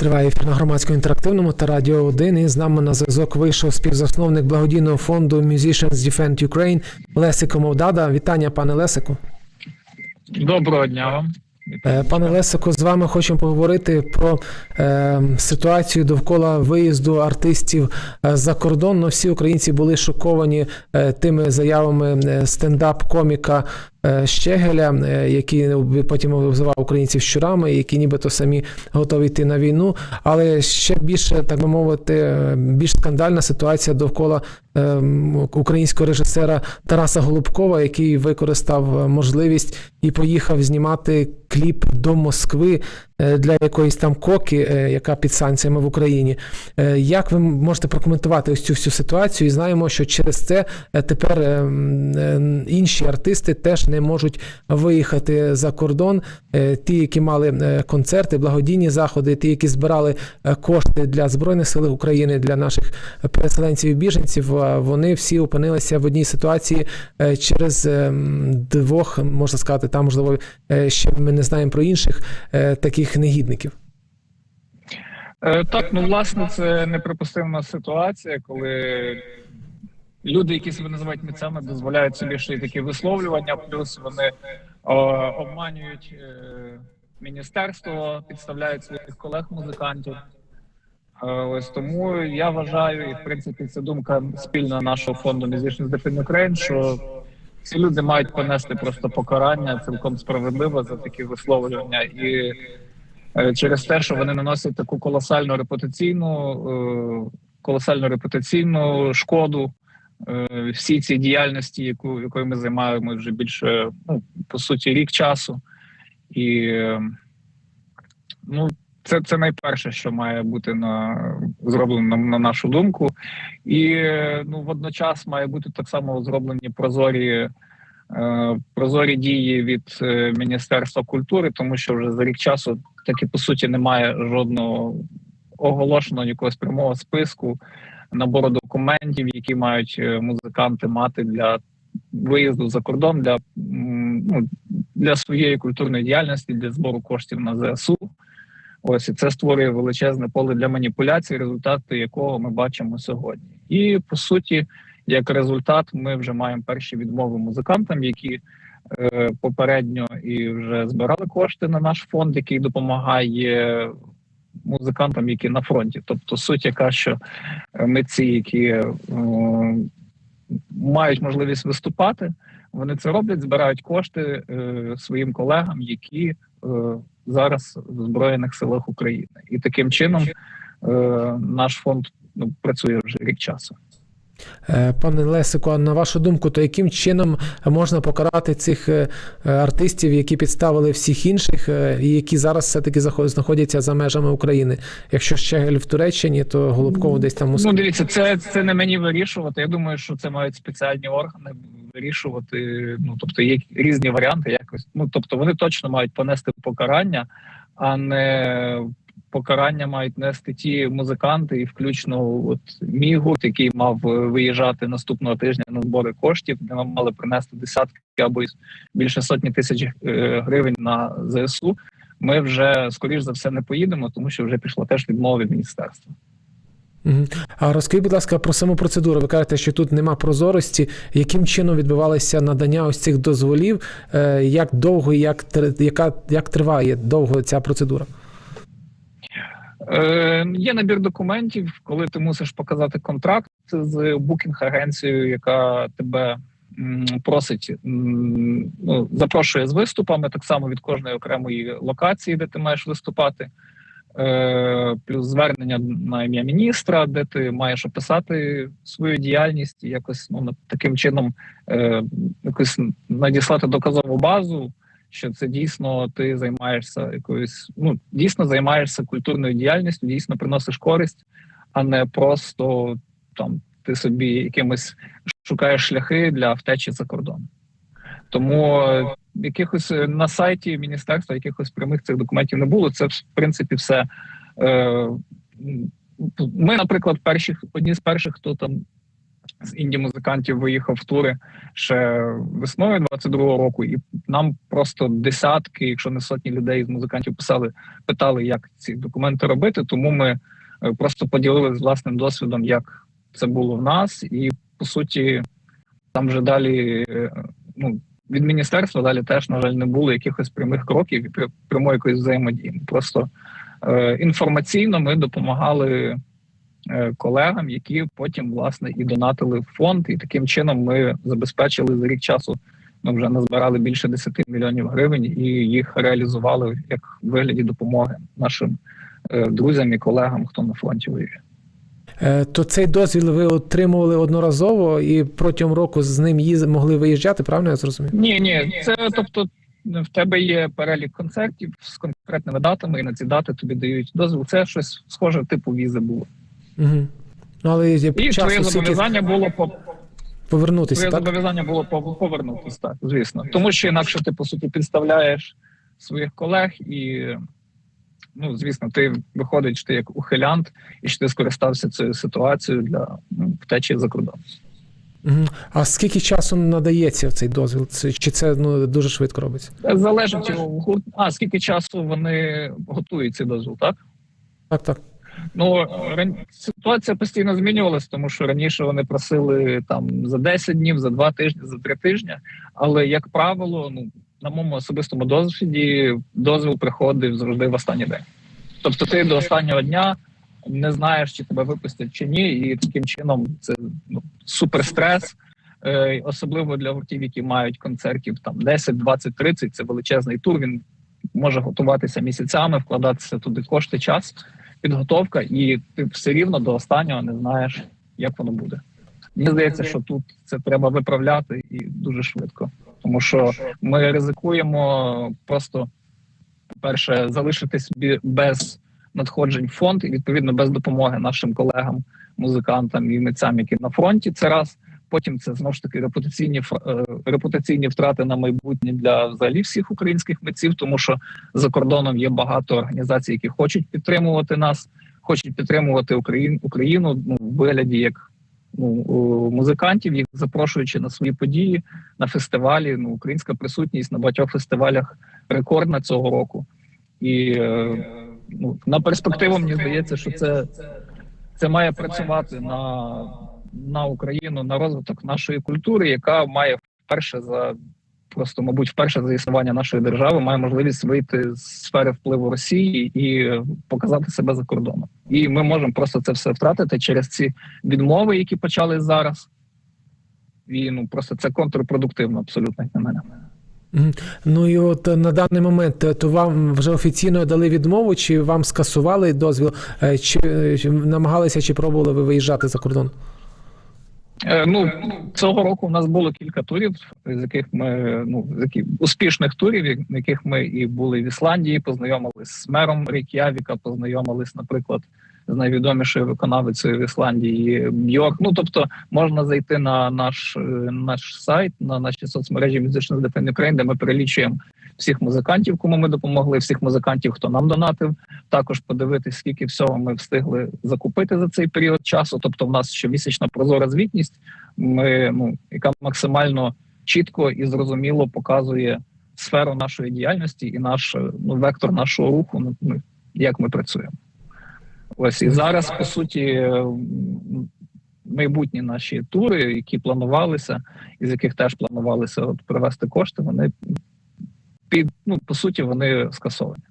Триває ефір на громадському інтерактивному та радіо 1. І з нами на зв'язок вийшов співзасновник благодійного фонду Musicians Defend Ukraine Лесико Мовдада. Вітання, пане Лесику. Доброго дня вам. Е, Пане Лесико, з вами хочемо поговорити про е, ситуацію довкола виїзду артистів е, за кордон. Ну, всі українці були шоковані е, тими заявами е, стендап-коміка Щегеля, е, який потім обзивав українців щурами, які нібито самі готові йти на війну. Але ще більше, так би мовити, е, більш скандальна ситуація довкола е, українського режисера Тараса Голубкова, який використав е, можливість і поїхав знімати кліп до Москви е, для якоїсь там коки, е, яка під санкціями в Україні. Е, Як ви можете прокоментувати ось цю всю ситуацію? І знаємо, що через це е, тепер е, е, інші артисти теж не можуть виїхати за кордон. Е, Ті, які мали е, концерти, благодійні заходи, ті, які збирали е, кошти для збройних сил України, для наших переселенців і біженців, е, вони всі опинилися в одній ситуації е, через е, двох, можна сказати, там можливо е, ще ми не знаємо про інших е, таких негідників. Е, Так, ну власне, це неприпустима ситуація, коли люди, які себе називають митцями, дозволяють собі ще й такі висловлювання, плюс вони о, обманюють е, міністерство, підставляють своїх колег-музикантів. Е, Ось тому я вважаю, і в принципі це думка спільна нашого фонду Musicians Defend Ukraine, що ці люди мають понести просто покарання цілком справедливо за такі висловлювання і е, через те, що вони наносять таку колосальну репутаційну, е, колосальну репутаційну шкоду е, всій цій діяльності, яку якою ми займаємося вже більше ну по суті рік часу, і е, ну. Це це найперше, що має бути на зроблено на, на нашу думку, і е, ну водночас має бути так само зроблені прозорі е, прозорі дії від е, Міністерства культури, тому що вже за рік часу таки по суті немає жодного оголошеного якогось прямого списку набору документів, які мають е, музиканти мати для виїзду за кордон для, ну, для своєї культурної діяльності, для збору коштів на ЗСУ. Ось і це створює величезне поле для маніпуляцій, результати якого ми бачимо сьогодні. І по суті, як результат, ми вже маємо перші відмови музикантам, які е, попередньо і вже збирали кошти на наш фонд, який допомагає музикантам, які на фронті. Тобто, суть яка, що митці, які е, мають можливість виступати, вони це роблять, збирають кошти е, своїм колегам, які е, зараз в Збройних силах України, і таким чином е, наш фонд ну, працює вже рік часу. Е, Пане Лесико, а на вашу думку, то яким чином можна покарати цих е, артистів, які підставили всіх інших, е, і які зараз все-таки знаходяться за межами України? Якщо Щегель в Туреччині, то Голубков десь там в Ну дивіться, це, це не мені вирішувати. Я думаю, що це мають спеціальні органи вирішувати. Ну тобто є різні варіанти, якось. Ну тобто вони точно мають понести покарання, а не покарання мають нести ті музиканти, і включно от мій який мав е, виїжджати наступного тижня на збори коштів, де ми мали принести десятки або більше сотні тисяч е, гривень на ЗСУ. Ми вже скоріш за все не поїдемо, тому що вже пішла теж відмова від міністерства. А розкажіть, будь ласка, про саму процедуру. Ви кажете, що тут нема прозорості. Яким чином відбувалося надання ось цих дозволів? Е, Як довго і як, яка, як триває довго ця процедура? Е, є набір документів, коли ти мусиш показати контракт з букінг-агенцією, яка тебе просить ну, запрошує з виступами, так само від кожної окремої локації, де ти маєш виступати. Е, плюс звернення на ім'я міністра, де ти маєш описати свою діяльність якось ну таким чином е, якось надіслати доказову базу, що це дійсно ти займаєшся якоюсь, ну дійсно займаєшся культурною діяльністю, дійсно приносиш користь, а не просто там ти собі якимось шукаєш шляхи для втечі за кордон. Тому е, якихось е, на сайті міністерства якихось прямих цих документів не було. Це в принципі все. Е, ми, наприклад, перші одні з перших, хто там з інді-музикантів виїхав в тури ще весною 22-го року, і нам просто десятки, якщо не сотні людей з музикантів писали, питали, як ці документи робити. Тому ми е, просто поділилися власним досвідом, як це було в нас, і по суті, там вже далі е, ну, від міністерства далі теж, на жаль, не було якихось прямих кроків і пря- прямої якоїсь взаємодії. Просто е, інформаційно ми допомагали колегам, які потім власне і донатили в фонд, і таким чином ми забезпечили за рік часу. Ми вже назбирали більше 10 мільйонів гривень і їх реалізували як в вигляді допомоги нашим е, друзям і колегам, хто на фронті воює. Е, То цей дозвіл ви отримували одноразово і протягом року з ним їз... могли виїжджати, правильно я зрозумів? Ні, ні, це тобто в тебе є перелік концертів з конкретними датами, і на ці дати тобі дають дозвіл. Це щось схоже типу візи було. Угу. Ну, але є І твоє часу зобов'язання було по повернутися, твоє так? зобов'язання було повернутися, так, звісно. Тому що інакше ти по суті підставляєш своїх колег і. Ну, звісно, ти виходить, що ти як ухилянт, і що ти скористався цією ситуацією для ну, втечі за кордон. А скільки часу надається цей дозвіл? Чи це ну, дуже швидко робиться? Залежить у гурт. А скільки часу вони готують цей дозвіл, так? Так, так. Ну ран- ситуація постійно змінювалася, тому що раніше вони просили там за 10 днів, за 2 тижні, за 3 тижні. Але як правило, ну на моєму особистому досвіді дозвіл приходив завжди в останній день. Тобто, ти до останнього дня не знаєш, чи тебе випустять чи ні, і таким чином це ну, суперстрес. Е, особливо для гуртів, які мають концертів там 10, 20, 30, це величезний тур. Він може готуватися місяцями, вкладатися туди кошти, час підготовка, і ти все рівно до останнього не знаєш, як воно буде. Мені здається, що тут це треба виправляти і дуже швидко, тому що ми ризикуємо просто перше залишитись без надходжень в фонд і відповідно без допомоги нашим колегам, музикантам і митцям, які на фронті. Це раз. Потім це знову ж таки репутаційні е, репутаційні втрати на майбутнє для взагалі всіх українських митців, тому що за кордоном є багато організацій, які хочуть підтримувати нас, хочуть підтримувати Україну Україну ну, в вигляді як ну, музикантів, їх запрошуючи на свої події на фестивалі. Ну, українська присутність на багатьох фестивалях рекордна цього року. І е, ну, на перспективу мені здається, що це, це має працювати на, на Україну, на розвиток нашої культури, яка має вперше за просто, мабуть, вперше за існування нашої держави має можливість вийти з сфери впливу Росії і показати себе за кордоном. І ми можемо просто це все втратити через ці відмови, які почали зараз. І ну просто це контрпродуктивно, абсолютно як на мене. Ну і от е, на даний момент е, то вам вже офіційно дали відмову, чи вам скасували дозвіл, е, чи намагалися, чи пробували ви виїжджати за кордон? Е, Ну цього року у нас було кілька турів, з яких ми ну з яких успішних турів, на яких ми і були в Ісландії, познайомились з мером Рейк'явіка, познайомились, наприклад, з найвідомішою виконавицею в Ісландії Бьорк. Ну тобто можна зайти на наш е, наш сайт, на наші соцмережі Musicians Defend Ukraine, де ми перелічуємо всіх музикантів, кому ми допомогли, всіх музикантів, хто нам донатив. Також подивитись, скільки всього ми встигли закупити за цей період часу. Тобто, в нас щомісячна прозора звітність, ми ну яка максимально чітко і зрозуміло показує сферу нашої діяльності і наш ну вектор нашого руху. Ну, ну, як ми працюємо. Ось і зараз, по суті, майбутні наші тури, які планувалися, із яких теж планувалися от привести кошти, вони під ну по суті вони скасовані.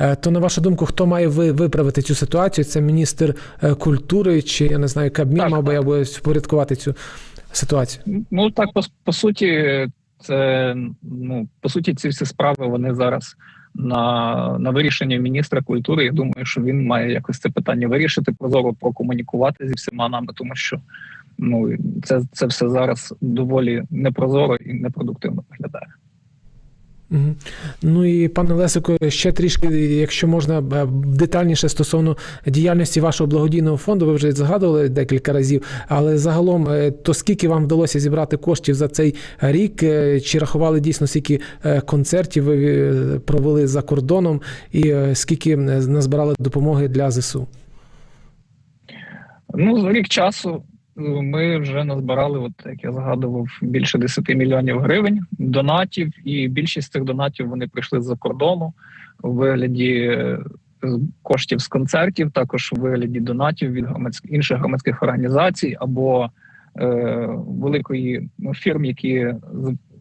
Е, То на вашу думку, хто має ви- виправити цю ситуацію? Це міністр е, культури, чи я не знаю, Кабмін мав би якби впорядкувати цю ситуацію? Ну так по, по суті, це ну по суті, ці всі справи вони зараз на, на вирішення міністра культури. Я думаю, що він має якось це питання вирішити, прозоро прокомунікувати зі всіма нами, тому що ну це, це все зараз доволі непрозоро і непродуктивно виглядає. Ну і пане Лесико, ще трішки, якщо можна е, детальніше стосовно діяльності вашого благодійного фонду, ви вже згадували декілька разів, але загалом, е, то скільки вам вдалося зібрати коштів за цей рік? Е, Чи рахували дійсно скільки концертів ви провели за кордоном, і скільки назбирали допомоги для ЗСУ? Ну за рік часу ми вже назбирали, от як я згадував, більше 10 мільйонів гривень донатів, і більшість цих донатів вони прийшли з-за кордону у вигляді е, коштів з концертів, також у вигляді донатів від громадських інших громадських організацій або е, великої ну, фірм, які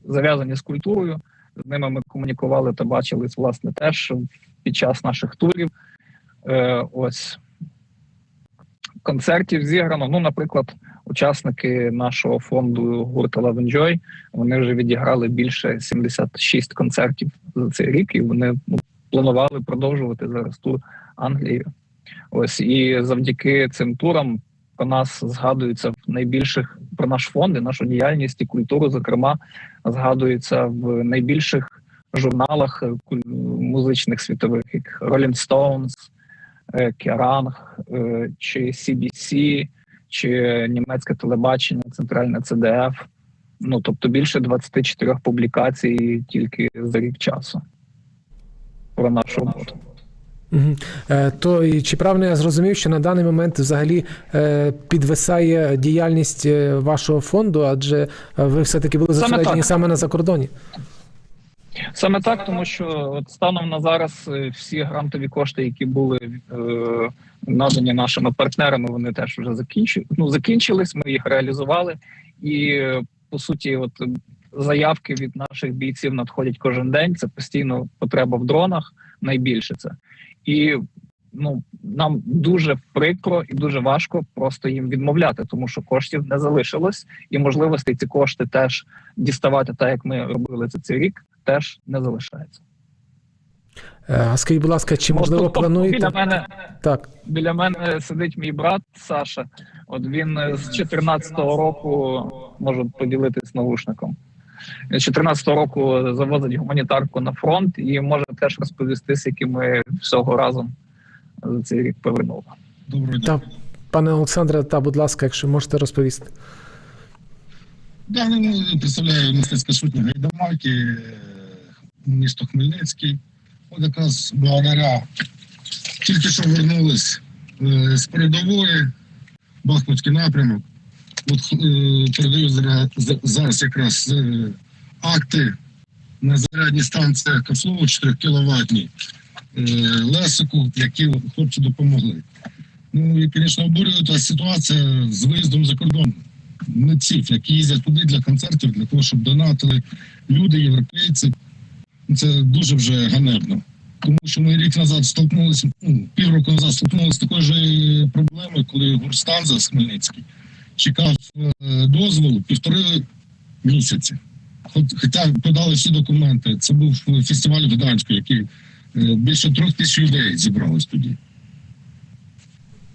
зав'язані з культурою. З ними ми комунікували та бачились власне теж під час наших турів. Е, ось концертів зіграно. Ну, наприклад, учасники нашого фонду гурту Love Enjoy, вони вже відіграли більше 76 концертів за цей рік, і вони ну, планували продовжувати зараз тур Англією. Ось і завдяки цим турам про нас згадується в найбільших про наш фонд і нашу діяльність і культуру, зокрема, згадується в найбільших журналах музичних світових, як Rolling Stones, Керанг е, чи CBC, чи німецьке телебачення, центральне CDF. Ну тобто більше 24 публікацій тільки за рік часу про нашу роботу. Е, То і чи правильно я зрозумів, що на даний момент взагалі е, підвисає діяльність е, вашого фонду, адже е, ви все-таки були Саме зосереджені так. саме на закордоні? Саме так, тому що от станом на зараз е, всі грантові кошти, які були е, надані нашими партнерами, вони теж вже закінчили. Ну закінчились. Ми їх реалізували, і по суті, от заявки від наших бійців надходять кожен день. Це постійно потреба в дронах. Найбільше це і ну нам дуже прикро і дуже важко просто їм відмовляти, тому що коштів не залишилось, і можливостей ці кошти теж діставати, так як ми робили це цей рік, теж не залишається. Е, А скажіть, будь ласка, чи можливо Тобто, плануєте? біля мене Так. біля мене сидить мій брат Саша. От він е, з 14-го року можу поділитись навушником. З 14-го року завозить гуманітарку на фронт і може теж розповісти, скільки ми всього разом за цей рік повернули. Доброго дня. Та, пане Олександре, та, будь ласка, якщо можете розповісти. Да, ну, представляю мистецьке сутня Гайдамаки, місто Хмельницький. От якраз благодаря тільки що вернулись е, з передової, Бахмутський напрямок. От е, передаю зараз, зараз якраз е, акти на зарядній станції Кафлову 4 кіловатні Лесику, які хлопці допомогли. Ну і, звісно, обурює та ситуація з виїздом за кордон митців, які їздять туди для концертів, для того, щоб донатили люди, європейці. Це дуже вже ганебно. Тому що ми рік назад столкнулися, ну, півроку назад столкнулися з такою ж проблемою, коли Гурстанза Хмельницький чекав е, дозволу півтори місяці. Хоча подали всі документи. Це був фестиваль Гданську, який е, більше трьох тисяч людей зібралось тоді.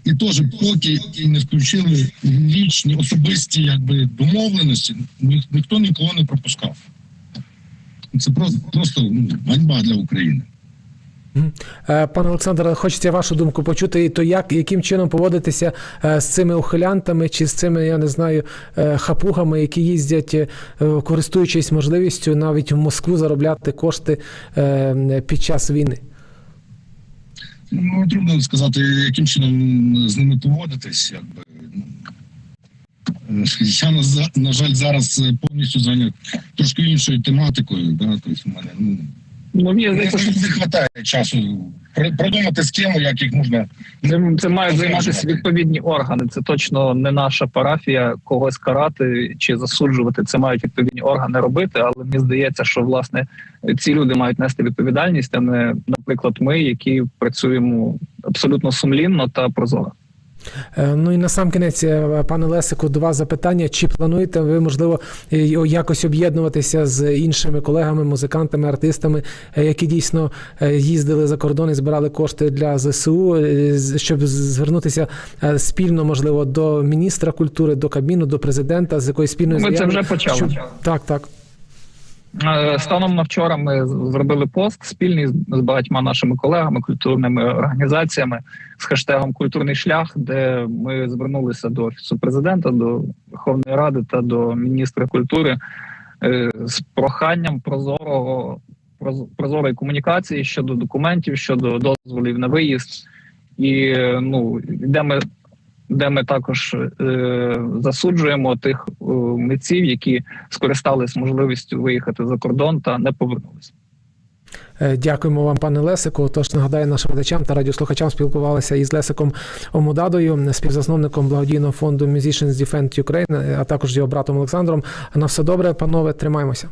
І теж поки не включили лічні особисті якби домовленості, ні, ніхто нікого не пропускав. Це просто, просто ну, ганьба для України. Е, Пане Олександре, хочеться вашу думку почути. І то як яким чином поводитися е, з цими ухилянтами чи з цими, я не знаю, е, хапугами, які їздять, користуючись можливістю навіть в Москву заробляти кошти під час війни? Ну, трудно сказати, яким чином з ними поводитись. Якби. ну. Я, на, жаль, зараз повністю зайнят трошки іншою тематикою. Да? Тобто, в мене, ну, Ну мені здається, що не вистачає часу пр- продумати схему, як їх можна Цим це мають займатися відповідні органи. Це точно не наша парафія когось карати чи засуджувати. Це мають відповідні органи робити. Але мені здається, що власне ці люди мають нести відповідальність, а не, наприклад, ми, які працюємо абсолютно сумлінно та прозоро. Е, Ну і на сам кінець, е, пане Лесику, до вас запитання: чи плануєте ви, можливо, е, якось об'єднуватися з іншими колегами, музикантами, артистами, які дійсно їздили за кордон і збирали кошти для ЗСУ, щоб звернутися спільно, можливо, до міністра культури, до Кабміну, до президента з якоюсь спільною Ми це вже почали. щоб- Так, так. Е, Станом на вчора ми зробили пост спільний з багатьма нашими колегами, культурними організаціями з хештегом Культурний шлях, де ми звернулися до офісу президента, до Верховної Ради та до міністра культури е, з проханням прозорого проз- прозорої комунікації щодо документів, щодо дозволів на виїзд, і е, ну де ми де ми також е, засуджуємо тих е, митців, які скористались можливістю виїхати за кордон та не повернулися. Е, Дякуємо вам, пане Лесику. Тож нагадаю нашим глядачам та радіослухачам спілкувалися із Лесиком Омудадою, співзасновником благодійного фонду Musicians Defend Ukraine, а також його братом Олександром. На все добре, панове, тримаємося.